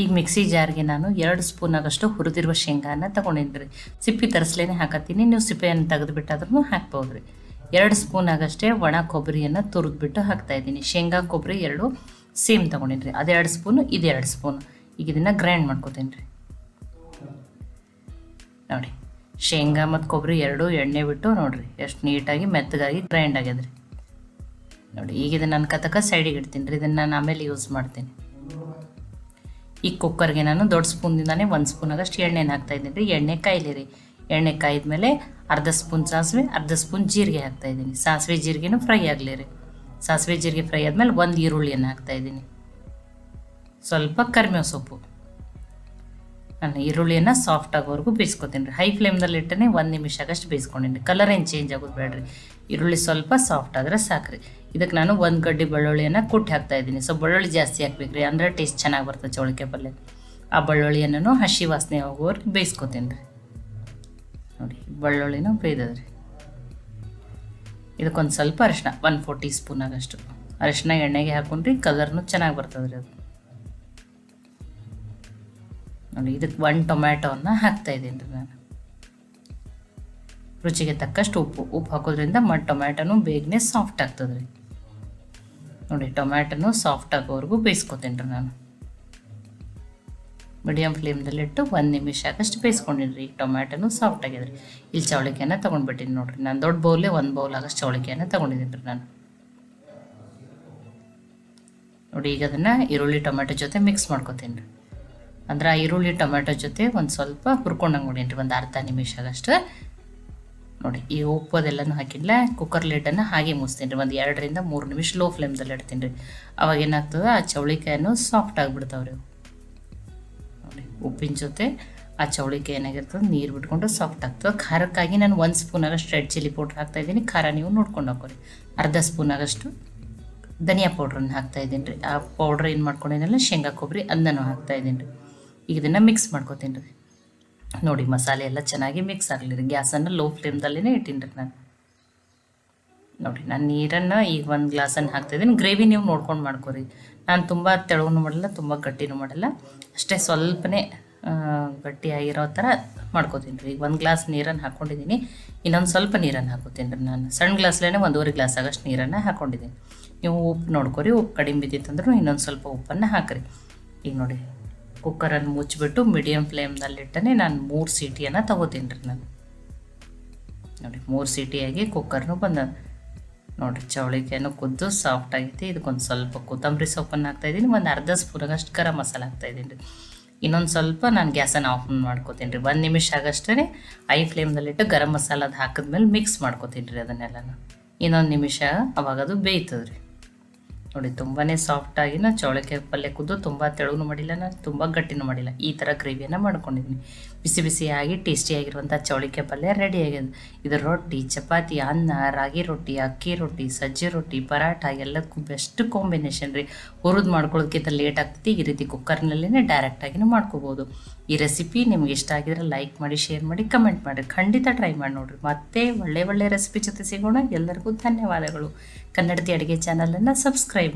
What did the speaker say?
ಈಗ ಮಿಕ್ಸಿ ಜಾರ್ಗೆ ನಾನು ಎರಡು ಸ್ಪೂನ್ ಆಗಷ್ಟು ಹುರಿದಿರುವ ಶೇಂಗಾನ ತೊಗೊಂಡಿನಿ ಸಿಪ್ಪಿ ತರಿಸ್ಲೇನೆ ಹಾಕತ್ತೀನಿ, ನೀವು ಸಿಪ್ಪೆಯನ್ನು ತೆಗೆದುಬಿಟ್ಟಾದ್ರೂ ಹಾಕ್ಬೋದು ರೀ. ಎರಡು ಸ್ಪೂನ್ ಆಗಷ್ಟೇ ಒಣ ಕೊಬ್ಬರಿಯನ್ನು ತುರಿದ್ಬಿಟ್ಟು ಹಾಕ್ತಾಯಿದ್ದೀನಿ ಶೇಂಗಾ ಕೊಬ್ಬರಿ ಎರಡು ಸೇಮ್ ತೊಗೊಂಡಿದ್ರಿ ಅದೆರಡು ಸ್ಪೂನು, ಇದೆರಡು ಸ್ಪೂನು. ಈಗ ಇದನ್ನು ಗ್ರೈಂಡ್ ಮಾಡ್ಕೊತೀನಿ ರೀ. ನೋಡಿ, ಶೇಂಗಾ ಮತ್ತು ಕೊಬ್ಬರಿ ಎರಡು ಎಣ್ಣೆ ಬಿಟ್ಟು ನೋಡಿರಿ, ಎಷ್ಟು ನೀಟಾಗಿ ಮೆತ್ತಗಾಗಿ ಗ್ರೈಂಡ್ ಆಗ್ಯದ್ರಿ. ನೋಡಿ, ಈಗ ಇದನ್ನು ನಾನು ಕತಕ ಸೈಡಿಗೆ ಇಡ್ತೀನಿ ರೀ. ಇದನ್ನು ನಾನು ಆಮೇಲೆ ಯೂಸ್ ಮಾಡ್ತೀನಿ. ಈ ಕುಕ್ಕರ್ಗೆ ನಾನು ದೊಡ್ಡ ಸ್ಪೂನ್ದಿಂದಾನೇ ಒಂದು ಸ್ಪೂನ್ ಆಗಷ್ಟು ಎಣ್ಣೆನ ಹಾಕ್ತಾಯಿದ್ದೀನಿ ರೀ, ಎಣ್ಣೆ ಕಾಯಿಲಿ ರೀ ಎಣ್ಣೆ ಕಾಯ್ದ್ಮೇಲೆ ಅರ್ಧ ಸ್ಪೂನ್ ಸಾಸಿವೆ, ಅರ್ಧ ಸ್ಪೂನ್ ಜೀರಿಗೆ ಹಾಕ್ತಾಯಿದ್ದೀನಿ ಸಾಸಿವೆ ಜೀರಿಗೆನೂ ಫ್ರೈ ಆಗಲಿ ರೀ. ಸಾಸಿವೆ ಜೀರಿಗೆ ಫ್ರೈ ಆದಮೇಲೆ ಒಂದು ಈರುಳ್ಳಿಯನ್ನು ಹಾಕ್ತಾಯಿದ್ದೀನಿ ಸ್ವಲ್ಪ ಕರಿಬೇವು ಸೊಪ್ಪು. ನಾನು ಈರುಳ್ಳಿಯನ್ನು ಸಾಫ್ಟ್ ಆಗೋವರೆಗೂ ಬೇಯಿಸ್ಕೊತೀನಿ ರೀ. ಹೈ ಫ್ಲೇಮ್ದಲ್ಲಿ ಇಟ್ಟನೆ ಒಂದು ನಿಮಿಷ ಆಗಷ್ಟು ಬೇಯಿಸ್ಕೊಂಡಿನಿ ಕಲರ್ ಏನು ಚೇಂಜ್ ಆಗೋದು ಬೇಡ್ರಿ. ಈರುಳ್ಳಿ ಸ್ವಲ್ಪ ಸಾಫ್ಟ್ ಆದರೆ ಸಾಕ್ರಿ. ಇದಕ್ಕೆ ನಾನು ಒಂದು ಗಡ್ಡಿ ಬೆಳ್ಳುಳ್ಳಿಯನ್ನು ಕುಟ್ಟಿ ಹಾಕ್ತಾ ಇದ್ದೀನಿ. ಸೊ ಬೆಳ್ಳುಳ್ಳಿ ಜಾಸ್ತಿ ಹಾಕ್ಬೇಕು ರೀ ಅಂದರೆ ಟೇಸ್ಟ್ ಚೆನ್ನಾಗಿ ಬರ್ತದೆ ಚೌಳಿಕೆ ಪಲ್ಯ ಆ ಬೆಳ್ಳುಳ್ಳಿಯನ್ನು ಹಸಿ ವಾಸನೆ ಹೋಗೋವರೆಗೆ ಬೇಯಿಸ್ಕೊತೀನಿ ರೀ. ನೋಡಿ, ಬೆಳ್ಳುಳ್ಳಿನೂ ಬೇಯ್ದದ್ರಿ. ಇದಕ್ಕೊಂದು ಸ್ವಲ್ಪ ಅರಿಶಿನ ಒನ್ ಫೋರ್ ಟೀ ಸ್ಪೂನ್ ಆಗಷ್ಟು. ಅರಿಶಿನ ಎಣ್ಣೆಗೆ ಹಾಕೊಂಡ್ರಿ ಕಲರ್ನು ಚೆನ್ನಾಗಿ ಬರ್ತದೆ ರೀ ಅದು. ನೋಡಿ, ಇದಕ್ಕೆ ಒಂದು ಟೊಮ್ಯಾಟೋವನ್ನು ರೀ ನಾನು. ರುಚಿಗೆ ತಕ್ಕಷ್ಟು ಉಪ್ಪು ಉಪ್ಪು ಹಾಕೋದ್ರಿಂದ ಮತ್ತು ಟೊಮ್ಯಾಟೋನು ಬೇಗನೆ ಸಾಫ್ಟ್ ಆಗ್ತದೆ ರೀ ನೋಡಿ, ಟೊಮ್ಯಾಟೋನು ಸಾಫ್ಟ್ ಆಗೋವರೆಗೂ ಬೇಯಿಸ್ಕೊತೀನಿ ರೀ ನಾನು. ಮೀಡಿಯಮ್ ಫ್ಲೇಮ್ದಲ್ಲಿಟ್ಟು ಒಂದು ನಿಮಿಷ ಆಗಷ್ಟು ಬೇಯಿಸ್ಕೊಂಡಿನಿ ರೀ. ಟೊಮ್ಯಾಟೋನು ಸಾಫ್ಟ್ ರೀ ಇಲ್ಲಿ ಚೌಳಿಕಾಯಿನ ತೊಗೊಂಡ್ಬಿಟ್ಟಿನಿ ನೋಡಿರಿ. ನಾನು ದೊಡ್ಡ ಬೌಲೇ ಒಂದು ಬೌಲ್ ಆಗಷ್ಟು ಚೌಳಿಕಾಯನ್ನ ತೊಗೊಂಡಿದ್ದೀನಿ ರೀ ನಾನು. ನೋಡಿ, ಈಗ ಅದನ್ನು ಈರುಳ್ಳಿ, ಟೊಮ್ಯಾಟೊ ಜೊತೆ ಮಿಕ್ಸ್ ಮಾಡ್ಕೊತೀನಿ ರೀ. ಅಂದ್ರೆ ಈರುಳ್ಳಿ ಟೊಮೆಟೊ ಜೊತೆ ಒಂದು ಸ್ವಲ್ಪ ಹುರ್ಕೊಂಡಂಗೆ ನೋಡಿನ್ರಿ ರೀ ಒಂದು ಅರ್ಧ ನಿಮಿಷ ಆಗಷ್ಟ. ನೋಡಿ, ಈ ಉಪ್ಪು ಅದೆಲ್ಲನೂ ಹಾಕಿಲ್ಲ ಕುಕ್ಕರ್ ಲಿಡ್ಡನ್ನು ಹಾಗೆ ಮುಚ್ತೀನಿ ರೀ, ಒಂದು ಎರಡರಿಂದ ಮೂರು ನಿಮಿಷ ಲೋ ಫ್ಲೇಮ್ದಲ್ಲಿ ಇಡ್ತೀನಿ ರೀ. ಅವಾಗ ಏನಾಗ್ತದೆ, ಆ ಚೌಳಿಕಾಯನ್ನು ಸಾಫ್ಟ್ ಆಗಿಬಿಡ್ತಾವೆ ರೀ ನೋಡಿ, ಉಪ್ಪಿನ ಜೊತೆ ಆ ಚೌಳಿಕಾಯಿ ಏನಾಗಿರ್ತದೆ, ನೀರು ಬಿಟ್ಕೊಂಡು ಸಾಫ್ಟ್ ಆಗ್ತದೆ. ಖಾರಕ್ಕಾಗಿ ನಾನು ಒಂದು ಸ್ಪೂನ್ ಆಗಷ್ಟು ರೆಡ್ ಚಿಲ್ಲಿ ಪೌಡ್ರ್ ಹಾಕ್ತಾಯಿದ್ದೀನಿ ಖಾರ ನೀವು ನೋಡ್ಕೊಂಡು ಹಾಕೋರಿ. ಅರ್ಧ ಸ್ಪೂನ್ ಆಗಷ್ಟು ಧನಿಯಾ ಪೌಡ್ರನ್ನ ಹಾಕ್ತಾಯಿದ್ದೀನಿ ರೀ. ಆ ಪೌಡ್ರ್ ಏನು ಮಾಡ್ಕೊಂಡಿದ್ದೀನಲ್ಲ ಶೇಂಗಾ ಕೊಬ್ಬರಿ ಅದನ್ನು ಹಾಕ್ತಾಯಿದ್ದೀನಿ ರೀ. ಈಗ ಇದನ್ನು ಮಿಕ್ಸ್ ಮಾಡ್ಕೊತೀನಿ ರೀ. ನೋಡಿ, ಮಸಾಲೆ ಎಲ್ಲ ಚೆನ್ನಾಗಿ ಮಿಕ್ಸ್ ಆಗಲಿ ರೀ. ಗ್ಯಾಸನ್ನು ಲೋ ಫ್ಲೇಮ್ದಲ್ಲೇ ಇಟ್ಟೀನಿ ರೀ ನಾನು. ನೋಡಿ, ನಾನು ನೀರನ್ನು ಈಗ ಒಂದು ಗ್ಲಾಸನ್ನು ಹಾಕ್ತಿದ್ದೀನಿ ಗ್ರೇವಿ ನೀವು ನೋಡ್ಕೊಂಡು ಮಾಡ್ಕೊರಿ. ನಾನು ತುಂಬ ತೆಳುವೂ ಮಾಡಲ್ಲ, ತುಂಬ ಗಟ್ಟಿನೂ ಮಾಡಲ್ಲ. ಅಷ್ಟೇ ಸ್ವಲ್ಪನೇ ಗಟ್ಟಿಯಾಗಿರೋ ಥರ ಮಾಡ್ಕೋತೀನಿ ರೀ. ಈಗ ಒಂದು ಗ್ಲಾಸ್ ನೀರನ್ನು ಹಾಕ್ಕೊಂಡಿದ್ದೀನಿ ಇನ್ನೊಂದು ಸ್ವಲ್ಪ ನೀರನ್ನು ಹಾಕೋತೀನಿ ರೀ ನಾನು. ಸಣ್ಣ ಗ್ಲಾಸ್ಲೇ ಒಂದೂವರೆ ಗ್ಲಾಸ್ ಆಗಷ್ಟು ನೀರನ್ನು ಹಾಕ್ಕೊಂಡಿದ್ದೀನಿ ನೀವು ಉಪ್ಪು ನೋಡ್ಕೊರಿ, ಉಪ್ಪು ಕಡಿಮೆ ಬಿದ್ದಿತ್ತಂದ್ರೂ ಇನ್ನೊಂದು ಸ್ವಲ್ಪ ಉಪ್ಪನ್ನು ಹಾಕಿರಿ. ಈಗ ನೋಡಿ ಕುಕ್ಕರನ್ನು ಮುಚ್ಚಿಬಿಟ್ಟು ಮೀಡಿಯಮ್ ಫ್ಲೇಮ್ನಲ್ಲಿಟ್ಟನೆ ನಾನು ಮೂರು ಸೀಟಿಯನ್ನು ತಗೋತೀನಿ ರೀ ನಾನು. ನೋಡಿ, ಮೂರು ಸೀಟಿಯಾಗಿ ಕುಕ್ಕರ್ನು ಬಂದ ನೋಡಿರಿ ಚೌಳಿಕಾಯನ್ನು ಕುದ್ದು ಸಾಫ್ಟ್ ಆಗೈತಿ. ಇದಕ್ಕೊಂದು ಸ್ವಲ್ಪ ಕೊತ್ತಂಬರಿ ಸೊಪ್ಪನ್ನು ಹಾಕ್ತಾಯಿದ್ದೀನಿ. ಒಂದು ಅರ್ಧ ಸ್ಪೂನಾಗಷ್ಟು ಗರಂ ಮಸಾಲ ಹಾಕ್ತಾಯಿದ್ದೀನಿ ರೀ. ಇನ್ನೊಂದು ಸ್ವಲ್ಪ ನಾನು ಗ್ಯಾಸನ್ನು ಆಫ್ ಮಾಡ್ಕೋತೀನಿ ರೀ. ಒಂದು ನಿಮಿಷ ಆಗಷ್ಟೇ ಐ ಫ್ಲೇಮ್ದಲ್ಲಿಟ್ಟು ಗರಂ ಮಸಾಲದ ಹಾಕಿದ್ಮೇಲೆ ಮಿಕ್ಸ್ ಮಾಡ್ಕೋತೀನಿ ರೀ ಅದನ್ನೆಲ್ಲನೂ. ಇನ್ನೊಂದು ನಿಮಿಷ ಅವಾಗ ಅದು ಬೇಯ್ತದೆ ರೀ ನೋಡಿ ತುಂಬಾ ಸಾಫ್ಟಾಗಿ ನಾನು ಚೌಳಿಕಾಯಿ ಪಲ್ಯ ಕುದ್ದು ತುಂಬ ತೆಳುನು ಮಾಡಿಲ್ಲ ನಾನು, ತುಂಬ ಗಟ್ಟಿನೂ ಮಾಡಿಲ್ಲ. ಈ ಥರ ಗ್ರೇವಿಯನ್ನು ಮಾಡ್ಕೊಂಡಿದ್ದೀನಿ ಬಿಸಿ ಬಿಸಿಯಾಗಿ ಟೇಸ್ಟಿಯಾಗಿರುವಂಥ ಚೌಳಿಕಾಯಿ ಪಲ್ಯ ರೆಡಿ ಆಗಿದೆ ಇದು ರೊಟ್ಟಿ, ಚಪಾತಿ, ಅನ್ನ, ರಾಗಿ ರೊಟ್ಟಿ, ಅಕ್ಕಿ ರೊಟ್ಟಿ, ಸಜ್ಜೆ ರೊಟ್ಟಿ ಪರಾಟ ಎಲ್ಲಕ್ಕೂ ಬೆಸ್ಟ್ ಕಾಂಬಿನೇಷನ್ ರೀ. ಹುರಿದು ಮಾಡ್ಕೊಳ್ಳೋದಕ್ಕಿಂತ ಲೇಟ್ ಆಗ್ತೈತಿ, ಈ ರೀತಿ ಕುಕ್ಕರ್ನಲ್ಲೇ ಡೈರೆಕ್ಟಾಗಿನೂ ಮಾಡ್ಕೋಬೋದು. ಈ ರೆಸಿಪಿ ನಿಮ್ಗೆ ಇಷ್ಟ ಆಗಿದ್ರೆ ಲೈಕ್ ಮಾಡಿ ಶೇರ್ ಮಾಡಿ ಕಮೆಂಟ್ ಮಾಡಿ. ಖಂಡಿತ ಟ್ರೈ ಮಾಡಿ ನೋಡಿರಿ. ಮತ್ತೆ ಒಳ್ಳೆ ಒಳ್ಳೆ ರೆಸಿಪಿ ಜೊತೆ ಸಿಗೋಣ. ಎಲ್ಲರಿಗೂ ಧನ್ಯವಾದಗಳು. ಕನ್ನಡತಿ ಅಡುಗೆ ಚಾನಲನ್ನು ಸಬ್ಸ್ಕ್ರೈಬ್